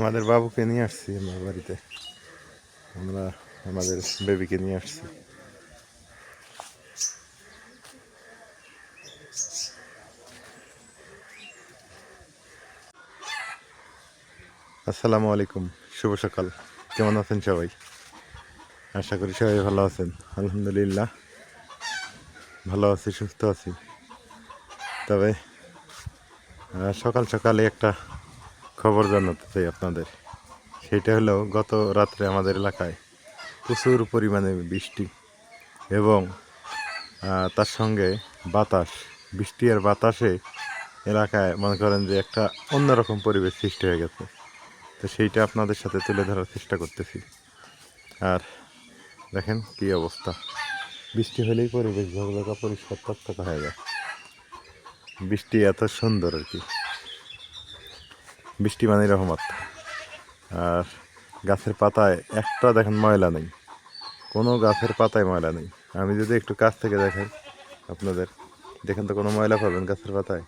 আমাদের বাবুকে নিয়ে আসছি আমার বাড়িতে। আমরা আমাদের বেবিকে নিয়ে আসছি। আসসালামু আলাইকুম, শুভ সকাল। কেমন আছেন সবাই? আশা করি সবাই ভালো আছেন। আলহামদুলিল্লাহ, ভালো আছি, সুস্থ আছি। তবে সকাল সকালে একটা খবর জানাতে চাই আপনাদের। সেটা হলো গত রাত্রে আমাদের এলাকায় প্রচুর পরিমাণে বৃষ্টি এবং তার সঙ্গে বাতাস, বৃষ্টি আর বাতাসে এলাকায় মনে করেন যে একটা অন্যরকম পরিবেশ সৃষ্টি হয়ে গেছে। তো সেইটা আপনাদের সাথে তুলে ধরার চেষ্টা করতেছি। আর দেখেন কি অবস্থা। বৃষ্টি হলেই পরিবেশ ঝকঝকা পরিষ্কার হয়ে যায়। বৃষ্টি এত সুন্দর আর কি। বৃষ্টি মানে রহমত। আর গাছের পাতায় একটা দেখেন ময়লা নেই। কোনো গাছের পাতায় ময়লা নেই। আমি যদি একটু কাছ থেকে দেখাই আপনাদের, দেখেন তো কোনো ময়লা পাবেন গাছের পাতায়?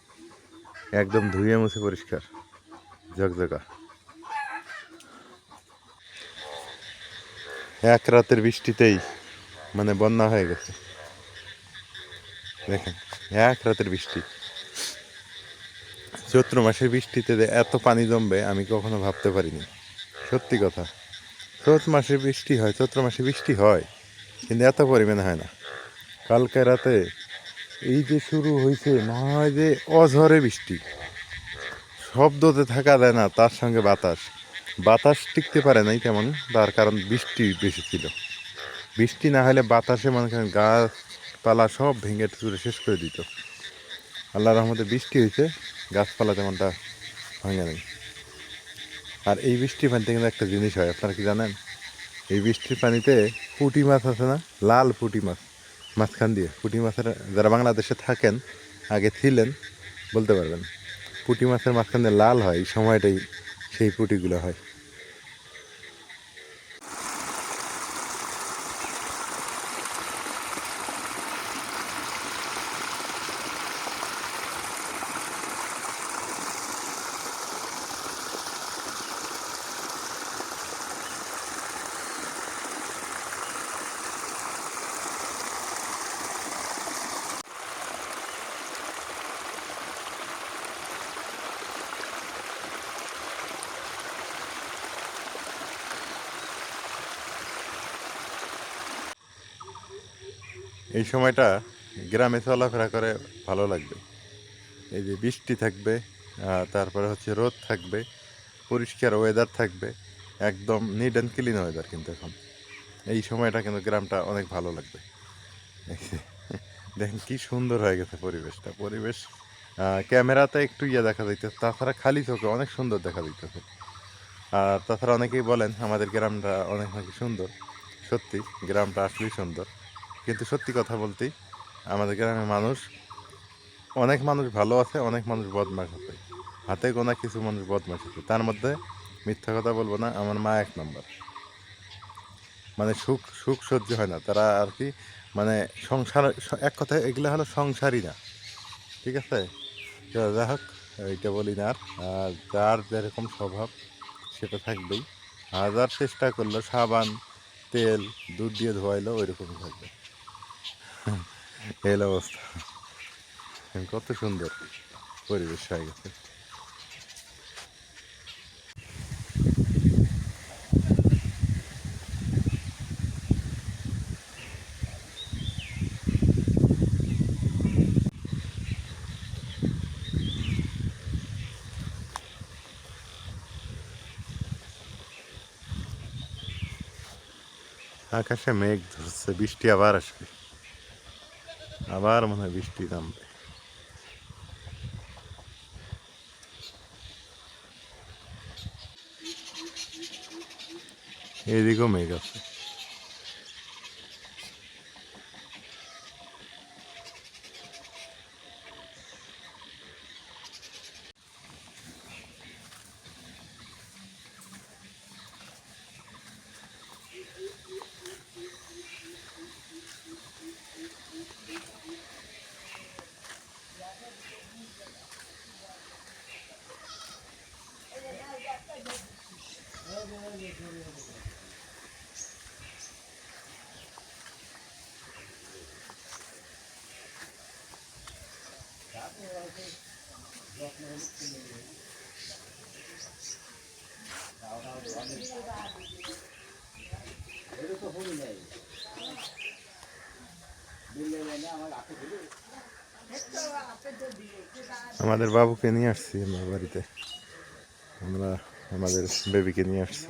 একদম ধুয়ে মুছে পরিষ্কার, ঝকঝকা। এক রাতের বৃষ্টিতেই মানে বন্যা হয়ে গেছে। দেখেন, এক রাতের বৃষ্টি। চৈত্র মাসের বৃষ্টিতে যে এত পানি জমবে, আমি কখনো ভাবতে পারিনি। সত্যি কথা। চৈত্র মাসে বৃষ্টি হয়, চৈত্র মাসে বৃষ্টি হয়, কিন্তু এত পরিমাণে হয় না। কালকে রাতে এই যে শুরু হয়েছে না হয় যে অঝরে বৃষ্টি। শব্দতে থাকা যায় না, তার সঙ্গে বাতাস। বাতাস টিকতে পারে নাই তেমন, তার কারণ বৃষ্টি বেশি ছিল। বৃষ্টি না হলে বাতাসে মনে করেন গাছপালা সব ভেঙে চুরে শেষ করে দিত। আল্লাহ রহমতে বৃষ্টি হয়েছে গাছপালা তেমনটা ভাঙে নেই। আর এই বৃষ্টির পানিতে কিন্তু একটা জিনিস হয়, আপনারা কি জানেন? এই বৃষ্টির পানিতে পুঁটি মাছ আছে না? লাল পুঁটি মাছ, মাঝখান দিয়ে। পুঁটি মাছের যারা বাংলাদেশে থাকেন, আগে ছিলেন, বলতে পারবেন। পুঁটি মাছের মাঝখান দিয়ে লাল হয়, এই সময়টাই সেই পুঁটিগুলো হয়। এই সময়টা গ্রামে চলাফেরা করে ভালো লাগবে। এই যে বৃষ্টি থাকবে তারপরে হচ্ছে রোদ থাকবে, পরিষ্কার ওয়েদার থাকবে, একদম নিট অ্যান্ড ক্লিন ওয়েদার কিন্তু এখন। এই সময়টা কিন্তু গ্রামটা অনেক ভালো লাগবে। দেখেন কি সুন্দর হয়ে গেছে পরিবেশটা। পরিবেশ ক্যামেরাতে একটু ইয়ে দেখা যাইতেছে, তাছাড়া খালি চোখে অনেক সুন্দর দেখা যাইতেছে। আর তাছাড়া অনেকেই বলেন, আমাদের গ্রামটা অনেক নাকি সুন্দর। সত্যি, গ্রামটা আসলেই সুন্দর। কিন্তু সত্যি কথা বলতেই আমাদের গ্রামের মানুষ, অনেক মানুষ ভালো আছে, অনেক মানুষ বদমাশ আছে। হাতে গোনা কিছু মানুষ বদমাশ আছে। তার মধ্যে মিথ্যা কথা বলব না, আমার মা এক নম্বর। মানে সুখ সুখ সহ্য হয় না। তারা আর কি মানে সংসার, এক কথায় এগুলো হলো সংসারই না। ঠিক আছে? যাই হোক, এইটা বলি না আর। যার যেরকম স্বভাব সেটা থাকবেই। হাজার চেষ্টা করল, সাবান, তেল, দুধ দিয়ে ধোয়াইলো ওই রকমই থাকবে। এই অবস্থা। কত সুন্দর পরিবেশ হয়ে গেছে। আকাশে মেঘ ধরছে বৃষ্টি আবার আসবে আবার মনে হয় বৃষ্টি নামবে এদিকেও মেঘ আছে এটা তো হল নাই আমাদের বাবুকে নিয়ে আসছি আমরা বাড়িতে আমরা আমাদের বেবিকে নিয়ে আসছি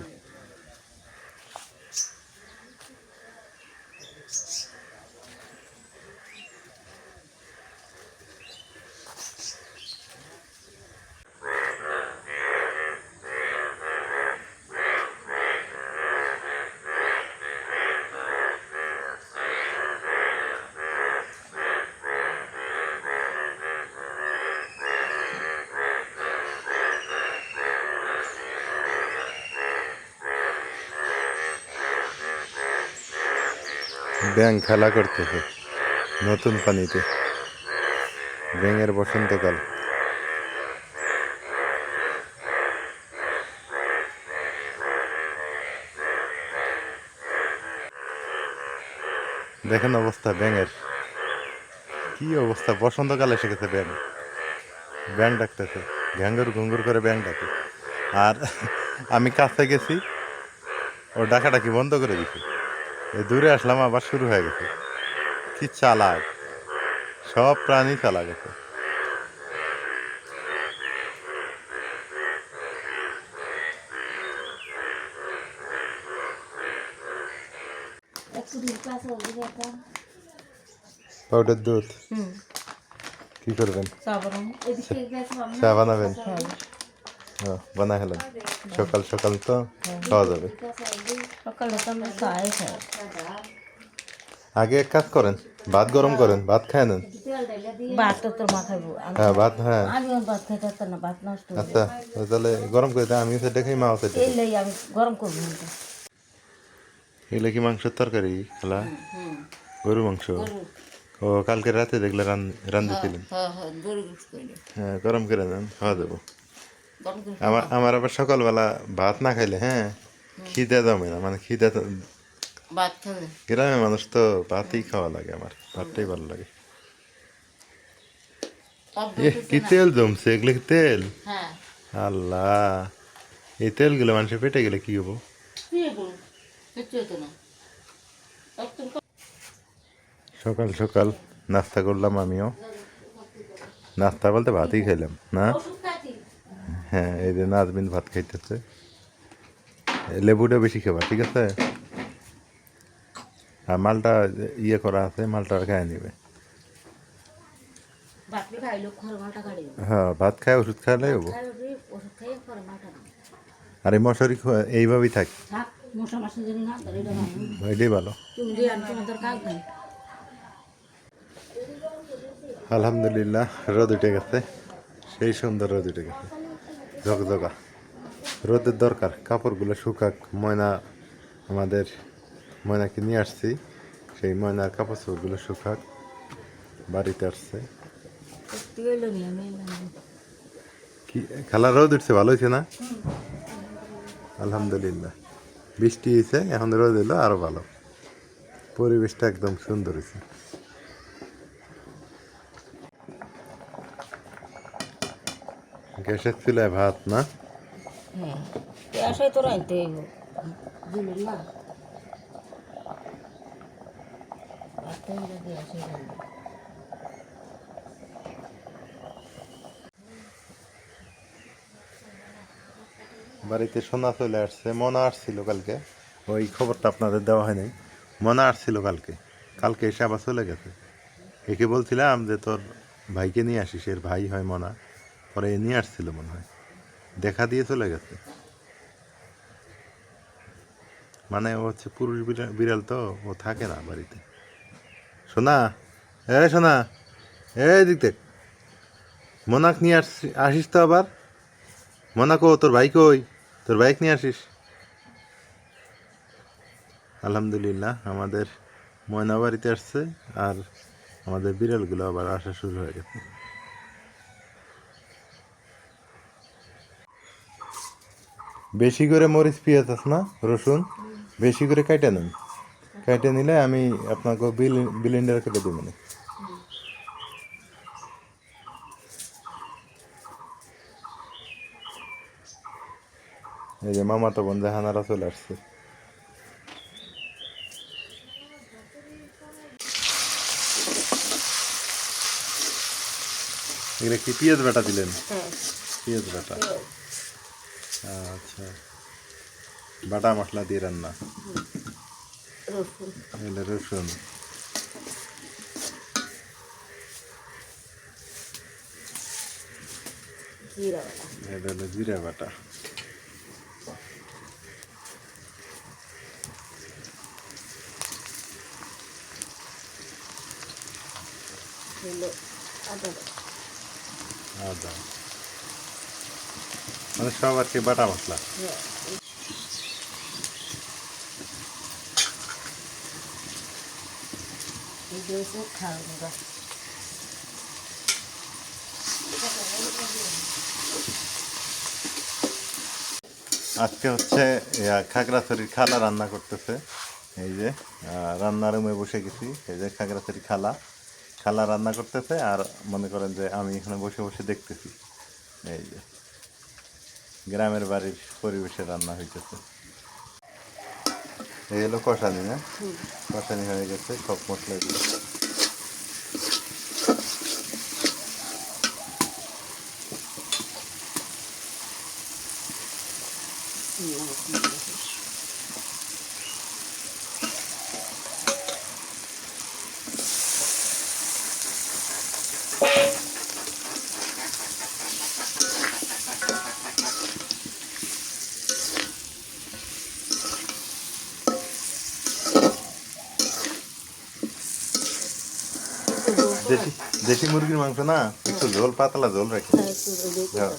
ব্যাং খেলা করতেছে। নতুন পানিতে। ব্যাঙের বসন্তকাল। দেখেন অবস্থা ব্যাঙের। কি অবস্থা? বসন্তকাল এসে গেছে ব্যাং ব্যাং ডাকতেছে। ঘ্যাঙ্গুর ঘুঙ্গুর করে ব্যাং ডাকে। আর আমি কাছে গেছি, ও ডাকাডাকি বন্ধ করে এই দূরে আসলাম আবার শুরু হয়ে গেছে। কি চালাক। সব প্রাণী চালাক গেছে পাউডার দুধ কি করবেন? চা বানাবেন? বানা খেলেন সকাল সকাল তো খাওয়া যাবে। সকালে তো আমরা চাই খাই আগে এক কাজ করেন ভাত গরম করেন ভাত খায় নেন। ভাত তো তোর মাথায় হ্যাঁ ভাত হ্যাঁ। আমি ভাত খাইতে পারতাম না ভাত নষ্ট আচ্ছা তাহলে গরম করে দেন আমি সেটা খাই মাও সেটা এই আমি গরম করব। এগুলো কি মাংসের তরকারি খেলা? গরু মাংস? ও কালকে রাতে দেখলে রান রান্ধেছিলেন হ্যাঁ হ্যাঁ হ্যাঁ গরম করে দেন খাওয়া দেবো আমার আমার আবার সকালবেলা ভাত না খাইলে হ্যাঁ? খিদে জমে না মানে খিদে ভাত গ্রামের মানুষ তো ভাতই খাওয়া লাগে আমার ভাতটাই ভালো লাগে। কি তেল জমছে? এগুলো তেল? হ্যাঁ। আল্লাহ এই তেলগুলো মানুষের পেটে গেলে কি হব? সকাল সকাল নাস্তা করলাম আমিও। নাস্তা বলতে ভাতই খাইলাম না? হ্যাঁ এই যে নাজমিন ভাত খাইতেছে। লেবুটা বেশি খাবা ঠিক আছে? আর মালটা ইয়ে করা আছে মালটা খায় নিবে। হ্যাঁ ভাত খায় ওষুধ খাইলে হব আর এই মশারি এইভাবেই থাক। এটাই ভালো। আলহামদুলিল্লাহ রোদ উঠে গেছে। সেই সুন্দর রোদ উঠে গেছে। ঝকঝকা রোদের দরকার কাপড়গুলো শুকাক ময়না আমাদের ময়নাকে নিয়ে আসছি। সেই ময়নার কাপড় চোপড়গুলো শুকাক বাড়িতে আসছে। কি খেলা রোদ উঠছে ভালো হয়েছে না? আলহামদুলিল্লাহ। বৃষ্টি হয়েছে এখন রোদ এলো আরও ভালো। পরিবেশটা একদম সুন্দর হয়েছে গ্যাসের চুলায় ভাত না? হ্যাঁ গ্যাসে তো রাইতে। বাড়িতে সোনা চলে আসছে মনা আসছিল কালকে। ওই খবরটা আপনাদের দেওয়া হয়নি। মনা আসছিল কালকে। কালকে এসে আবার চলে গেছে। একে বলছিলাম যে তোর ভাইকে নিয়ে আসিস এর ভাই হয় মনা। পরে নিয়ে আসছিল মনে হয়। দেখা দিয়ে চলে গেছে। মানে ও হচ্ছে পুরুষ বিড়া- বিড়াল তো, ও থাকে না বাড়িতে। সোনা, এ সোনা, এ দিক মোনাক নিয়ে আসছি আসিস তো আবার। মোনাকো তোর ভাই কই? তোর বাইক নিয়ে আসিস। আলহামদুলিল্লাহ, আমাদের ময়না বাড়িতে আসছে আর আমাদের বিড়ালগুলো আবার আসা শুরু হয়ে গেছে। বেশি করে মরিচ পেঁয়াজ আছে না রসুন বেশি করে কাইটে নেন। কাইটে নিলে আমি আপনাকে বিল বিলিন্ডার কেটে দেব না। এই যে মামা তো বন্ধু হানারা চলে আসছে। এগুলো কি পেঁয়াজ বেটা দিলেন? হ্যাঁ। পেঁয়াজ বেটা। আচ্ছা। বাটা মশলা দিয়ে রান্না? রসুন। জিরা এটা হলো বাটা। আদা। মানে সব আর কি বাটা মশলা। আজকে হচ্ছে খাগড়াছড়ির খালা রান্না করতেছে। এই যে রান্নার রুমে বসে গেছি। এই যে খাগড়াছড়ির খালা। খালা রান্না করতেছে আর মনে করেন যে আমি এখানে বসে বসে দেখতেছি। গ্রামের বাড়ির পরিবেশে রান্না হইতেছে। এই হলো কষানি না হুম। কষানি হয়ে গেছে সব মশলা দিয়ে দেশি দেশি মুরগির মাংস না? একটু ঝোল পাতলা ঝোল রাখি। হ্যাঁ।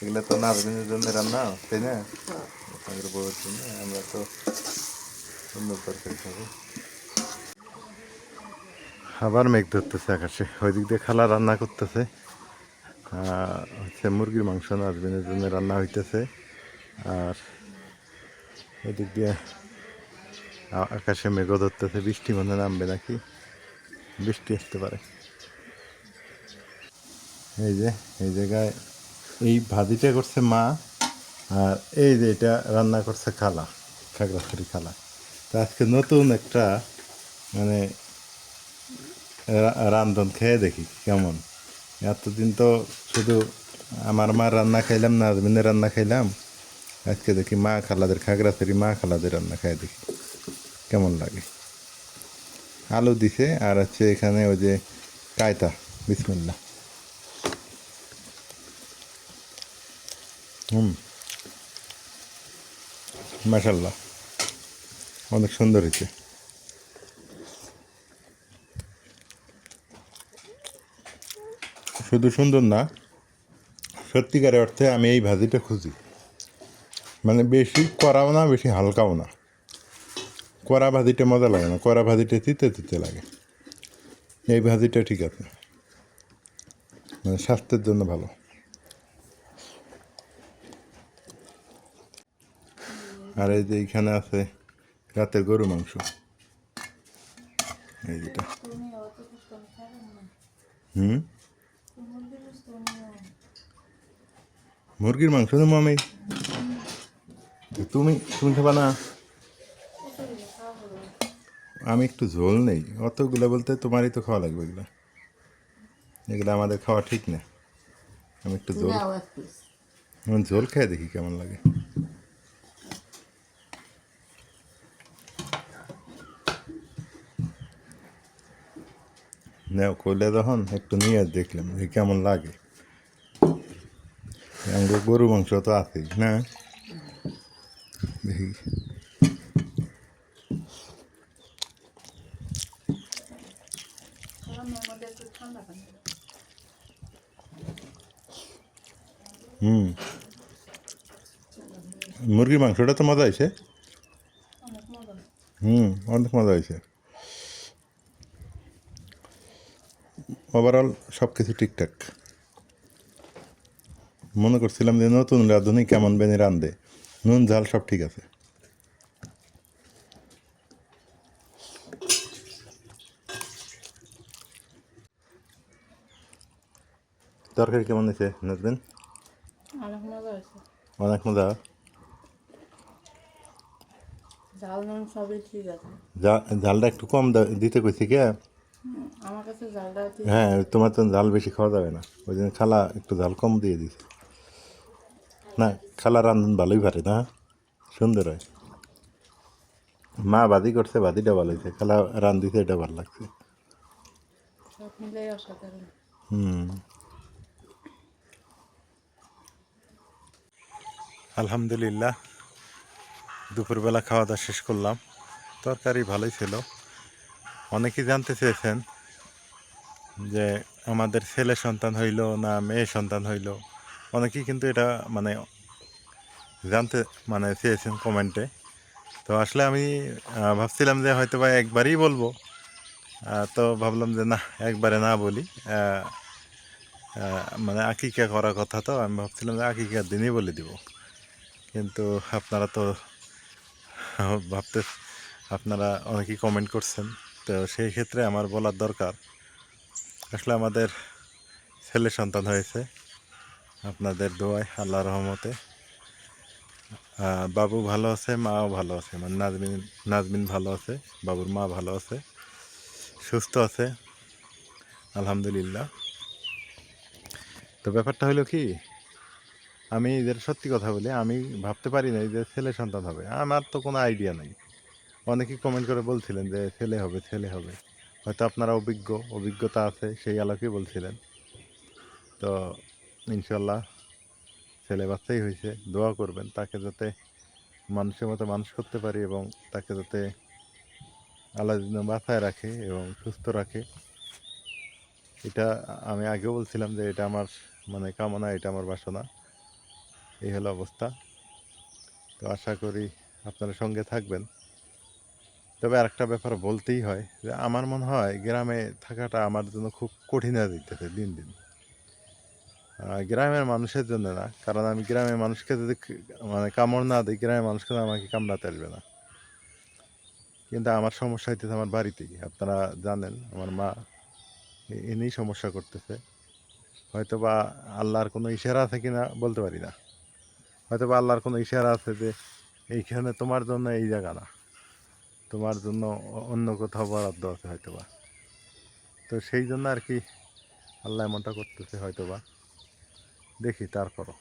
এগুলো তো নাজমিনের জন্য রান্না তাই না? আমাদের বউয়ের জন্য আমরা তো সুন্দর তরকারি খাব। আবার মেঘ ধরতেছে আকাশে। ওই দিক দিয়ে খালা রান্না করতেছে। হচ্ছে মুরগির মাংস নাজমিনের জন্য রান্না হইতেছে। আর এদিক দিয়ে আকাশে মেঘ ধরতেছে বৃষ্টি মনে নামবে নাকি? বৃষ্টি আসতে পারে। এই যে, এই জায়গায় এই ভাজিটা করছে মা, আর এই যে এটা রান্না করছে খালা, খাগড়াছড়ি খালা। তা আজকে নতুন একটা মানে রান্ধন খেয়ে দেখি কেমন। এতদিন তো শুধু আমার মা রান্না খাইলাম না আজমিনের রান্না খাইলাম। আজকে দেখি মা খালাদের, খাগড়াছড়ি মা খালাদের রান্না খাই দেখি। কেমন লাগে? আলু দিছে, আর হচ্ছে এখানে ওই যে কায়তা বিসমিল্লা হুম। মাশাল্লাহ অনেক সুন্দর হয়েছে। শুধু সুন্দর না, সত্যিকারের অর্থে আমি এই ভাজিটা খুঁজি। মানে বেশি করাও না, বেশি হালকাও না। কড়া ভাজিটা মজা লাগে না কড়া ভাজিটা তিতে তিতে লাগে। এই ভাজিটা ঠিক আছে। মানে স্বাস্থ্যের জন্য ভালো। আর এই যে এইখানে আছে রাতের গরু মাংস। এই যেটা। হুম? মুরগির মাংস নেব আমি। তুমি তুমি খাবা না? আমি একটু ঝোল নেই। অতগুলো বলতে তোমারই তো খাওয়া লাগবে এগুলো। এগুলো আমাদের খাওয়া ঠিক না। আমি একটু ঝোল আমি ঝোল খেয়ে দেখি কেমন লাগে। নেও কইলে তখন একটু নিয়ে দেখলাম যে কেমন লাগে। গরু মাংস তো আছেই না? দেখি। হুম। মুরগির মাংসটা তো মজা হয়েছে। হুম, অনেক মজা হয়েছে। ওভারঅল সব কিছু ঠিকঠাক। মনে করছিলাম যে নতুন রাঁধুনি কেমন বেনে রান্ধে নুন, ঝাল সব ঠিক আছে। তরকারি কেমন হয়েছে নাচবেন অনেক মজা ঝাল নুন সবই ঠিক আছে। ঝালটা একটু কম দিতে কইছি কে? আমার কাছে ঝালটা হ্যাঁ তোমার তো ঝাল বেশি খাওয়া যাবে না। ওই জন্য খালা একটু ঝাল কম দিয়ে দিছে। না খালা রান্ধন ভালোই পারে না। সুন্দর হয়। মা বাদি করছে বাদিটা ভালো হয়েছে। খালা রান্ধিছে এটা ভালো লাগছে। হুম। আলহামদুলিল্লাহ। দুপুরবেলা খাওয়া দাওয়া শেষ করলাম। তরকারি ভালোই ছিল। অনেকেই জানতে চেয়েছেন যে আমাদের ছেলে সন্তান হইল না মেয়ে সন্তান হইল। অনেকেই কিন্তু এটা মানে জানতে মানে চেয়েছেন কমেন্টে। তো আসলে আমি ভাবছিলাম যে হয়তো বা একবারই বলব। তো ভাবলাম যে না, একবারে না বলি। মানে আকিকা করার কথা তো। আমি ভাবছিলাম যে আকিকার দিনই বলে দিব। কিন্তু আপনারা তো ভাবতে, আপনারা অনেকেই কমেন্ট করছেন। তো সেই ক্ষেত্রে আমার বলার দরকার, আসলে আমাদের ছেলে সন্তান হয়েছে, আপনাদের দোয়ায় আল্লাহ রহমতে। বাবু ভালো আছে, মাও ভালো আছে মানে নাজমিন নাজমিন ভালো আছে, বাবুর মা ভালো আছে, সুস্থ আছে, আলহামদুলিল্লাহ। তো ব্যাপারটা হলো কি আমি এদের সত্যি কথা বলি, আমি ভাবতে পারি না যে ছেলে সন্তান হবে। আমার তো কোনো আইডিয়া নেই। অনেকেই কমেন্ট করে বলছিলেন যে ছেলে হবে ছেলে হবে। হয়তো আপনারা অভিজ্ঞ, অভিজ্ঞতা আছে, সেই আলোকেই বলছিলেন। তো ইনশাল্লাহ ছেলে বাচ্চাই হয়েছে, দোয়া করবেন তাকে যাতে মানুষের মতো মানুষ করতে পারি এবং তাকে যাতে আল্লাহ যেন বাঁচায় রাখে এবং সুস্থ রাখে। এটা আমি আগেও বলছিলাম যে এটা আমার মানে কামনা, এটা আমার বাসনা। এই হলো অবস্থা। তো আশা করি আপনারা সঙ্গে থাকবেন। তবে আরেকটা ব্যাপার বলতেই হয় যে, আমার মনে হয় গ্রামে থাকাটা আমার জন্য খুব কঠিন হয়ে যেতেছে দিন দিন। গ্রামের মানুষের জন্য না, কারণ আমি গ্রামের মানুষকে যদি মানে কামড় না দিই, গ্রামের মানুষকে আমাকে কামড়াতে আসবে না। কিন্তু আমার সমস্যা হইতেছে আমার বাড়িতেই আপনারা জানেন, আমার মা এনেই সমস্যা করতেছে। হয়তো বা আল্লাহর কোনো ইশারা আছে কিনা বলতে পারি না। হয়তো আল্লাহর কোনো ইশারা আছে যে এইখানে তোমার জন্য এই জায়গা না। তোমার জন্য অন্য কোথাও বরাদ্দ আছে হয়তো বা তো সেই জন্য আর কি আল্লাহ এমনটা করতেছে হয়তো বা দেখি তারপরও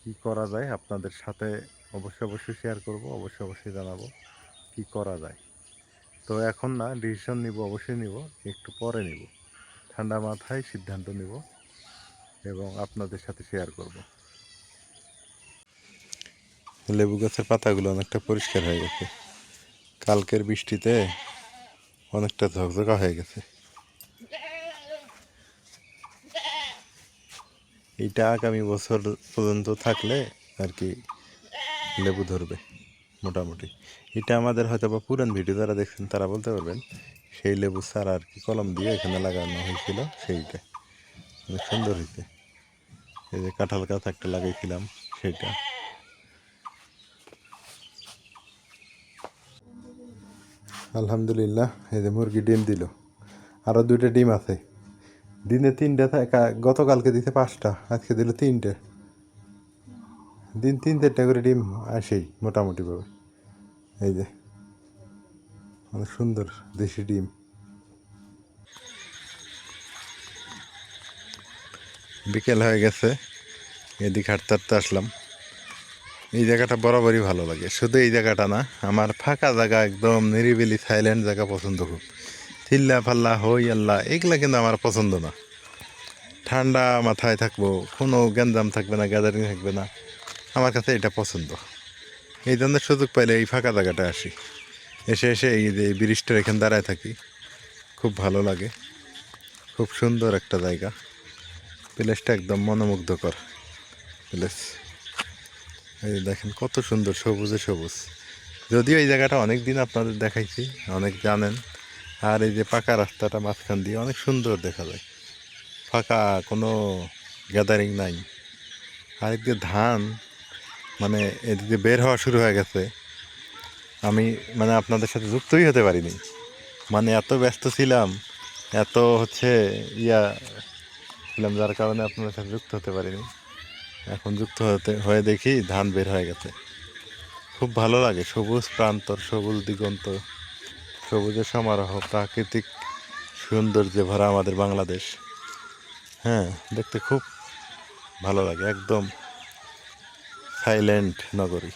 কি করা যায় আপনাদের সাথে অবশ্যই অবশ্যই শেয়ার করব, অবশ্যই অবশ্যই জানাব কি করা যায়। তো এখন না ডিসিশন নিব, অবশ্যই নিব, একটু পরে নিব। ঠান্ডা মাথায় সিদ্ধান্ত নিব এবং আপনাদের সাথে শেয়ার করব। লেবু গাছের পাতাগুলো অনেকটা পরিষ্কার হয়ে গেছে। কালকের বৃষ্টিতে অনেকটা ঝকঝকা হয়ে গেছে। এইটা আগামী বছর পর্যন্ত থাকলে আর কি লেবু ধরবে, মোটামুটি। এটা আমাদের হয়তো বা পুরান ভিডিও যারা দেখছেন তারা বলতে পারবেন, সেই লেবু চারা আর কি কলম দিয়ে এখানে লাগানো হয়েছিল সেইটা। অনেক সুন্দর হয়েছে। এই যে কাঁঠাল গাছ একটা লাগাইছিলাম, সেইটা। আলহামদুলিল্লাহ, এই যে মুরগি ডিম দিল। আরও দুইটা ডিম আছে। দিনে তিনটে গতকালকে দিতে পাঁচটা, আজকে দিল তিনটে। দিন তিন চারটা করে ডিম আসেই, মোটামুটিভাবে। এই যে, অনেক সুন্দর দেশি ডিম। বিকেল হয়ে গেছে, এদিকে হাঁটতে হাঁটতে আসলাম। এই জায়গাটা বরাবরই ভালো লাগে। শুধু এই জায়গাটা না, আমার ফাঁকা জায়গা একদম নিরিবিলি সাইলেন্ট জায়গা পছন্দ খুব। চিল্লা ফাল্লা, হই আল্লাহ, এগুলা কিন্তু আমার পছন্দ না। ঠান্ডা মাথায় থাকব, কোনো গ্যাঞ্জাম থাকবে না, গ্যাদারিং থাকবে না। আমার কাছে এটা পছন্দ। এই জন্য সুযোগ পাইলে এই ফাঁকা জায়গাটা আসি। এসে এসে এই যে ব্রিজটার এখানে দাঁড়ায় থাকি, খুব ভালো লাগে। খুব সুন্দর একটা জায়গা। প্লেসটা একদম মনোমুগ্ধকর। প্লেস। এই দেখেন, কত সুন্দর সবুজে সবুজ। যদিও এই জায়গাটা অনেক দিন আপনাদের দেখাইছি, অনেক জানেন। আর এই যে পাকা রাস্তাটা মাঝখান দিয়ে অনেক সুন্দর দেখা যায়। ফাঁকা, কোনো গ্যাদারিং নাই। আর এদিকে ধান মানে এদিকে বের হওয়া শুরু হয়ে গেছে। আমি মানে আপনাদের সাথে যুক্তই হতে পারিনি। মানে এত ব্যস্ত ছিলাম, এত হচ্ছে ইয়া ছিলাম, যার কারণে আপনাদের সাথে যুক্ত হতে পারিনি। এখন যুক্ত হতে হয়ে দেখি ধান বের হয়ে গেছে। খুব ভালো লাগে, সবুজ প্রান্তর, সবুজ দিগন্ত, সবুজের সমারোহ, প্রাকৃতিক সৌন্দর্যে ভরা আমাদের বাংলাদেশ। হ্যাঁ দেখতে খুব ভালো লাগে, একদম সাইলেন্ট নগরী।